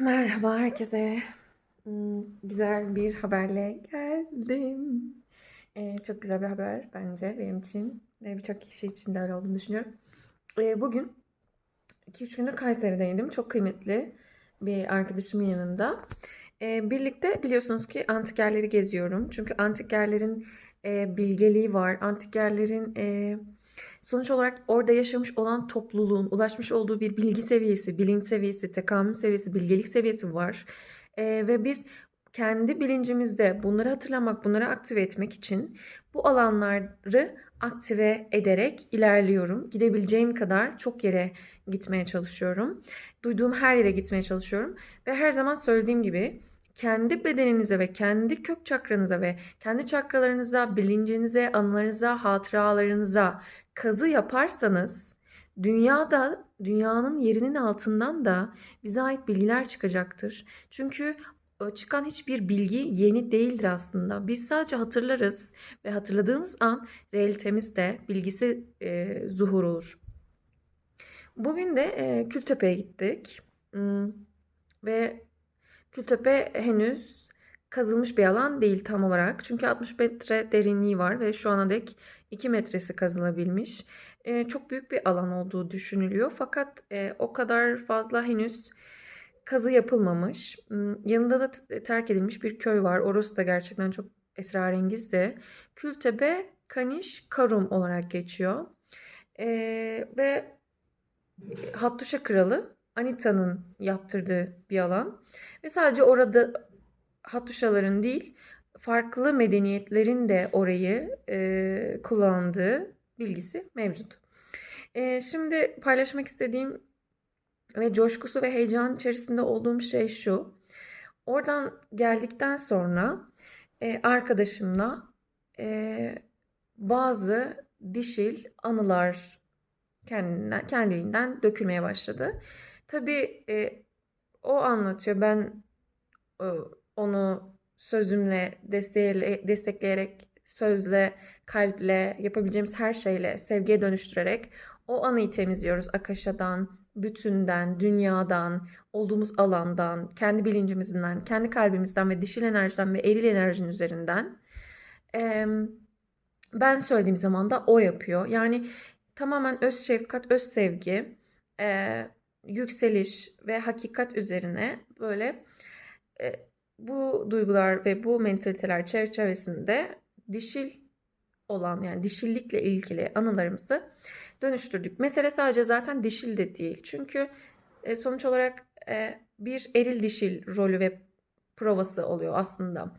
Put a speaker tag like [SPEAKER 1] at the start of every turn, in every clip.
[SPEAKER 1] Merhaba herkese. Hmm, Güzel bir haberle geldim. Ee, çok güzel bir haber bence benim için ve birçok kişi için de öyle olduğunu düşünüyorum. Ee, bugün 2-3 gündür Kayseri'deydim. Çok kıymetli bir arkadaşımın yanında. Ee, birlikte biliyorsunuz ki antik yerleri geziyorum. Çünkü antik yerlerin e, bilgeliği var. Antik yerlerin e, sonuç olarak orada yaşamış olan topluluğun ulaşmış olduğu bir bilgi seviyesi, bilinç seviyesi, tekamül seviyesi, bilgelik seviyesi var. Ee, ve biz kendi bilincimizde bunları hatırlamak, bunları aktive etmek için bu alanları aktive ederek ilerliyorum. Gidebileceğim kadar çok yere gitmeye çalışıyorum. Duyduğum her yere gitmeye çalışıyorum. Ve her zaman söylediğim gibi kendi bedeninize ve kendi kök çakranıza ve kendi çakralarınıza, bilincinize, anılarınıza, hatıralarınıza kazı yaparsanız dünyada dünyanın yerinin altından da bize ait bilgiler çıkacaktır. Çünkü e, çıkan hiçbir bilgi yeni değildir aslında. Biz sadece hatırlarız ve hatırladığımız an realitemizde bilgisi e, zuhur olur. Bugün de e, Kültepe'ye gittik. Hmm, ve Kültepe henüz kazılmış bir alan değil tam olarak. Çünkü 60 metre derinliği var ve şu ana dek 2 metresi kazılabilmiş. E, çok büyük bir alan olduğu düşünülüyor. Fakat e, o kadar fazla henüz kazı yapılmamış. Hmm, Yanında da t- terk edilmiş bir köy var. Orası da gerçekten çok esrarengizdi. Kültepe Kaniş Karum olarak geçiyor. E, ve Hattuşa Kralı Anita'nın yaptırdığı bir alan. Ve sadece orada Hattuşaların değil, farklı medeniyetlerin de orayı e, kullandığı bilgisi mevcut. E, şimdi paylaşmak istediğim ve coşkusu ve heyecan içerisinde olduğum şey şu. Oradan geldikten sonra e, arkadaşımla e, bazı dişil anılar kendinden, kendiliğinden dökülmeye başladı. Tabii e, o anlatıyor. Ben e, onu sözümle destekleyerek, sözle, kalple, yapabileceğimiz her şeyle sevgiye dönüştürerek o anıyı temizliyoruz. Akasha'dan, bütünden, dünyadan, olduğumuz alandan, kendi bilincimizden, kendi kalbimizden ve dişil enerjiden ve eril enerjinin üzerinden. Ee, ben söylediğim zaman da o yapıyor. Yani tamamen öz şefkat, öz sevgi, e, yükseliş ve hakikat üzerine böyle e, bu duygular ve bu mentaliteler çerçevesinde dişil olan yani dişillikle ilgili anılarımızı dönüştürdük. Mesele sadece zaten dişil de değil. Çünkü e, sonuç olarak e, bir eril dişil rolü ve provası oluyor aslında.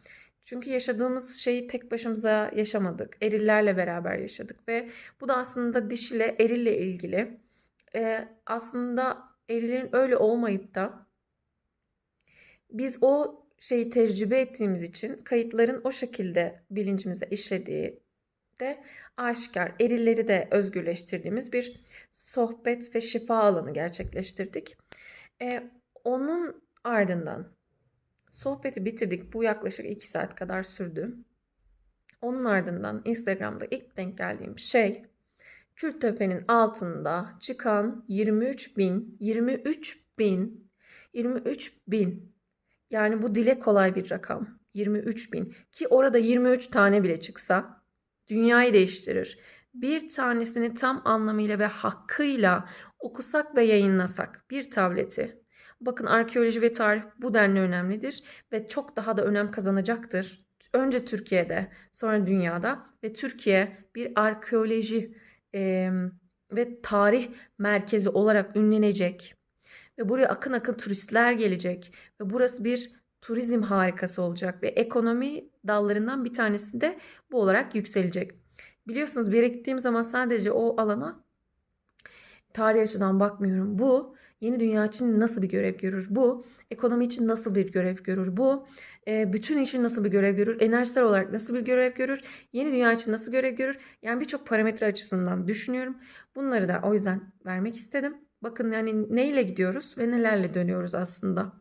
[SPEAKER 1] Çünkü yaşadığımız şeyi tek başımıza yaşamadık. Erillerle beraber yaşadık ve bu da aslında dişile erille ilgili. E, aslında erilerin öyle olmayıp da biz o şeyi tecrübe ettiğimiz için kayıtların o şekilde bilincimize işlediği de aşikar. Erilleri de özgürleştirdiğimiz bir sohbet ve şifa alanı gerçekleştirdik. Ee, onun ardından sohbeti bitirdik. Bu yaklaşık 2 saat kadar sürdü. Onun ardından Instagram'da ilk denk geldiğim şey Kültepe'nin altında çıkan 23 bin, 23 bin, 23 bin yani bu dile kolay bir rakam. 23 bin ki orada 23 tane bile çıksa dünyayı değiştirir. Bir tanesini tam anlamıyla ve hakkıyla okusak ve yayınlasak bir tableti. Bakın arkeoloji ve tarih bu denli önemlidir ve çok daha da önem kazanacaktır. Önce Türkiye'de sonra dünyada ve Türkiye bir arkeoloji e, ve tarih merkezi olarak ünlenecek. Ve buraya akın akın turistler gelecek. Ve burası bir turizm harikası olacak. Ve ekonomi dallarından bir tanesi de bu olarak yükselecek. Biliyorsunuz bir yere gittiğim zaman sadece o alana tarih açıdan bakmıyorum. Bu yeni dünya için nasıl bir görev görür? Bu ekonomi için nasıl bir görev görür? Bu bütün için nasıl bir görev görür? Enerjisel olarak nasıl bir görev görür? Yeni dünya için nasıl görev görür? Yani birçok parametre açısından düşünüyorum. Bunları da o yüzden vermek istedim. Bakın yani neyle gidiyoruz ve nelerle dönüyoruz aslında.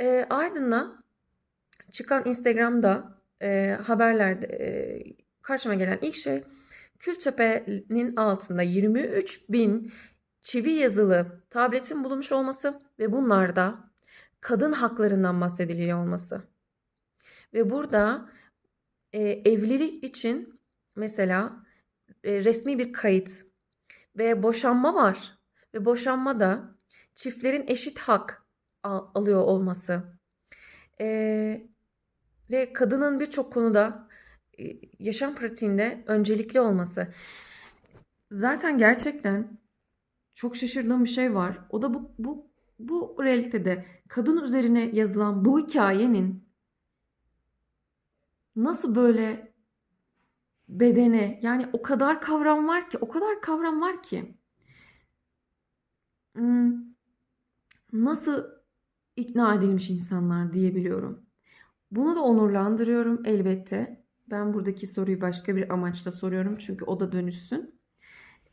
[SPEAKER 1] E, ardından çıkan Instagram'da e, haberlerde e, karşıma gelen ilk şey Kültepe'nin altında 23 bin çivi yazılı tabletin bulunmuş olması ve bunlarda kadın haklarından bahsediliyor olması. Ve burada e, evlilik için mesela e, resmi bir kayıt ve boşanma var. Ve boşanmada çiftlerin eşit hak al- alıyor olması. E, ve kadının birçok konuda e, yaşam pratiğinde öncelikli olması. Zaten gerçekten çok şaşırdığım bir şey var. O da bu bu bu realitede kadın üzerine yazılan bu hikayenin nasıl böyle bedene yani o kadar kavram var ki o kadar kavram var ki Hmm, nasıl ikna edilmiş insanlar diyebiliyorum. Bunu da onurlandırıyorum elbette. Ben buradaki soruyu başka bir amaçla soruyorum çünkü o da dönüşsün.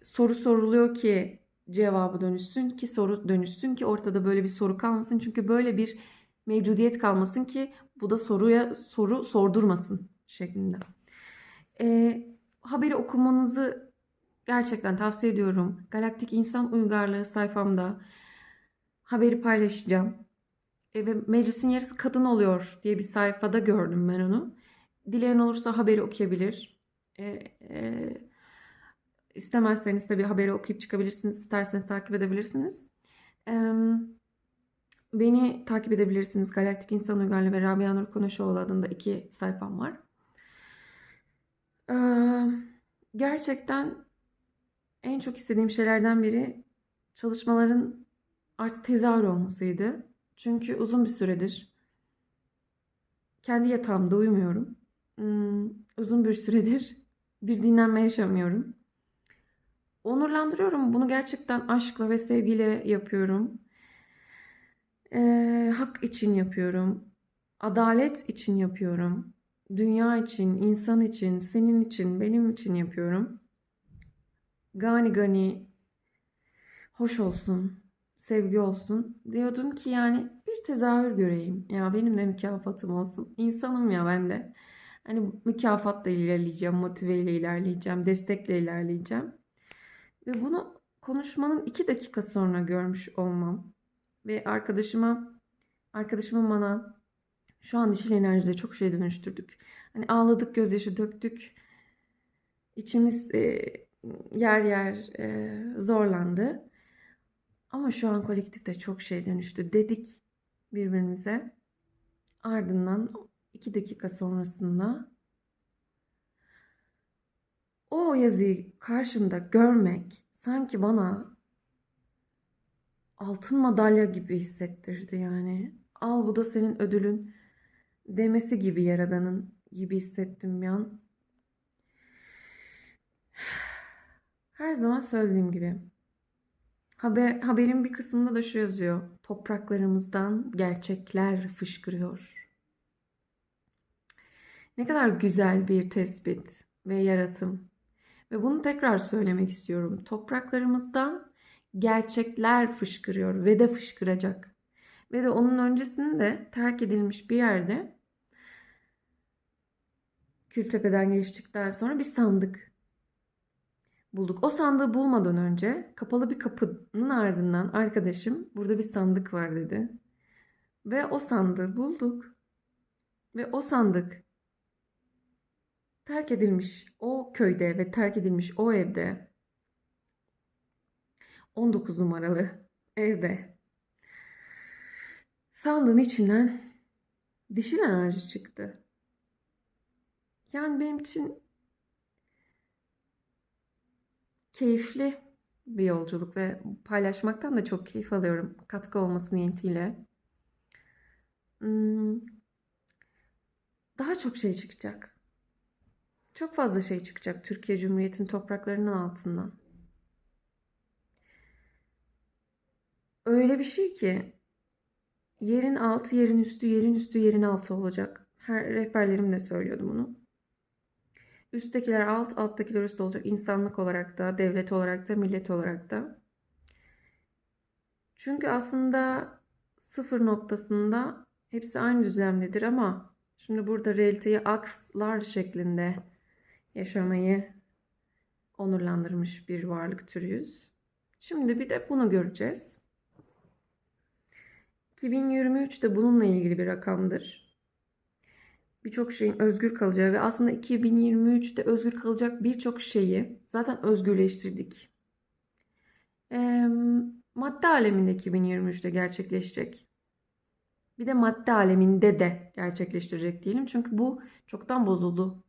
[SPEAKER 1] Soru soruluyor ki cevabı dönüşsün ki soru dönüşsün ki ortada böyle bir soru kalmasın. Çünkü böyle bir mevcudiyet kalmasın ki bu da soruya soru sordurmasın şeklinde. Ee, haberi okumanızı gerçekten tavsiye ediyorum. Galaktik İnsan Uygarlığı sayfamda haberi paylaşacağım. E, ve meclisin yarısı kadın oluyor diye bir sayfada gördüm ben onu. Dileyen olursa haberi okuyabilir. E, e, istemezseniz bir haberi okuyup çıkabilirsiniz. İsterseniz takip edebilirsiniz. Beni takip edebilirsiniz. Galaktik İnsan Uygarlığı ve Rabia Nur Konuşoğlu adında iki sayfam var. Gerçekten en çok istediğim şeylerden biri çalışmaların artık tezahür olmasıydı. Çünkü uzun bir süredir kendi yatağımda uyumuyorum. Hmm, uzun bir süredir bir dinlenme yaşamıyorum. Onurlandırıyorum. Bunu gerçekten aşkla ve sevgiyle yapıyorum. Ee, hak için yapıyorum. Adalet için yapıyorum. Dünya için, insan için, senin için, benim için yapıyorum. Gani gani hoş olsun, sevgi olsun. Diyordum ki yani bir tezahür göreyim. Ya benim de mükafatım olsun. İnsanım ya ben de. Hani mükafatla ilerleyeceğim, motiveyle ilerleyeceğim, destekle ilerleyeceğim. Ve bunu konuşmanın iki dakika sonra görmüş olmam. Ve arkadaşıma, arkadaşımın bana şu an dişil enerjide çok şey dönüştürdük. Hani ağladık, gözyaşı döktük. İçimiz e, yer yer e, zorlandı. Ama şu an kolektifte çok şey dönüştü dedik birbirimize. Ardından iki dakika sonrasında o yazıyı karşımda görmek sanki bana altın madalya gibi hissettirdi yani. Al bu da senin ödülün demesi gibi yaradanın gibi hissettim bir an. Her zaman söylediğim gibi Haber, haberin bir kısmında da şu yazıyor. Topraklarımızdan gerçekler fışkırıyor. Ne kadar güzel bir tespit ve yaratım. Ve bunu tekrar söylemek istiyorum. Topraklarımızdan gerçekler fışkırıyor ve de fışkıracak. Ve de onun öncesinde terk edilmiş bir yerde Kültepe'den geçtikten sonra bir sandık bulduk. O sandığı bulmadan önce kapalı bir kapının ardından arkadaşım burada bir sandık var dedi. Ve o sandığı bulduk. Ve o sandık terk edilmiş o köyde ve terk edilmiş o evde 19 numaralı evde sandığın içinden dişil enerji çıktı. Yani benim için keyifli bir yolculuk ve paylaşmaktan da çok keyif alıyorum. Katkı olması niyetiyle. Hmm, daha çok şey çıkacak. Çok fazla şey çıkacak Türkiye Cumhuriyeti'nin topraklarının altından. Öyle bir şey ki yerin altı yerin üstü, yerin üstü yerin altı olacak. Her rehberlerim de söylüyordu bunu. Üsttekiler alt, alttakiler üst olacak. İnsanlık olarak da, devlet olarak da, millet olarak da. Çünkü aslında sıfır noktasında hepsi aynı düzlemdedir ama şimdi burada realiteyi akslar şeklinde yaşamayı onurlandırmış bir varlık türüyüz. Şimdi bir de bunu göreceğiz. 2023 de bununla ilgili bir rakamdır. Birçok şeyin özgür kalacağı ve aslında 2023'te özgür kalacak birçok şeyi zaten özgürleştirdik. Ee, madde aleminde 2023'te gerçekleşecek. Bir de madde aleminde de gerçekleştirecek diyelim. Çünkü bu çoktan bozuldu.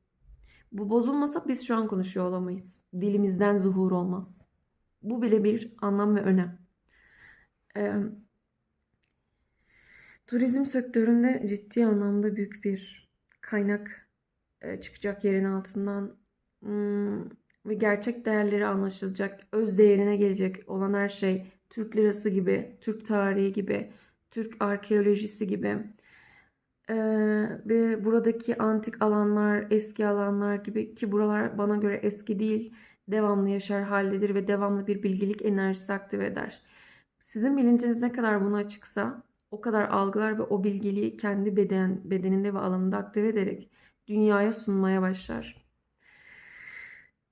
[SPEAKER 1] Bu bozulmasa biz şu an konuşuyor olamayız. Dilimizden zuhur olmaz. Bu bile bir anlam ve önem. Ee, turizm sektöründe ciddi anlamda büyük bir kaynak e, çıkacak yerin altından Hmm, ve gerçek değerleri anlaşılacak, öz değerine gelecek olan her şey Türk lirası gibi, Türk tarihi gibi, Türk arkeolojisi gibi ee, ve buradaki antik alanlar, eski alanlar gibi ki buralar bana göre eski değil, devamlı yaşar haldedir ve devamlı bir bilgilik enerjisi aktive eder. Sizin bilinciniz ne kadar buna açıksa o kadar algılar ve o bilgiliği kendi beden, bedeninde ve alanında aktive ederek dünyaya sunmaya başlar.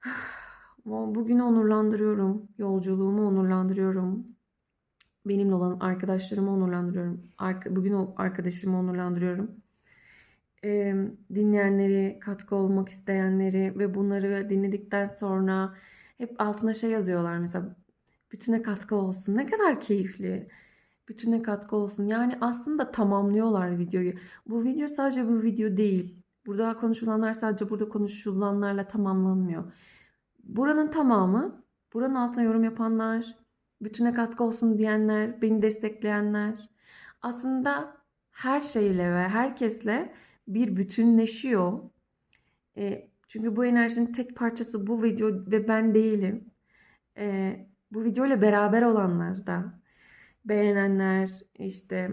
[SPEAKER 1] Bugünü onurlandırıyorum. Yolculuğumu onurlandırıyorum. Benimle olan arkadaşlarımı onurlandırıyorum. Arka, bugün o arkadaşımı onurlandırıyorum. Ee, dinleyenleri, katkı olmak isteyenleri ve bunları dinledikten sonra hep altına şey yazıyorlar mesela bütüne katkı olsun. Ne kadar keyifli. Bütüne katkı olsun. Yani aslında tamamlıyorlar videoyu. Bu video sadece bu video değil. Burada konuşulanlar sadece burada konuşulanlarla tamamlanmıyor. Buranın tamamı, buranın altına yorum yapanlar, bütüne katkı olsun diyenler, beni destekleyenler aslında her şeyle ve herkesle bir bütünleşiyor. E, çünkü bu enerjinin tek parçası bu video ve ben değilim. E, bu video ile beraber olanlar da beğenenler, işte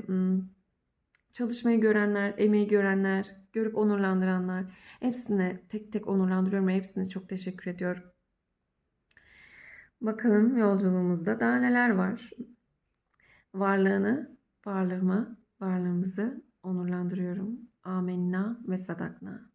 [SPEAKER 1] çalışmayı görenler, emeği görenler, görüp onurlandıranlar hepsine tek tek onurlandırıyorum ve hepsine çok teşekkür ediyorum. Bakalım yolculuğumuzda daha neler var. Varlığını, varlığımı, varlığımızı onurlandırıyorum. Amenna ve sadakna.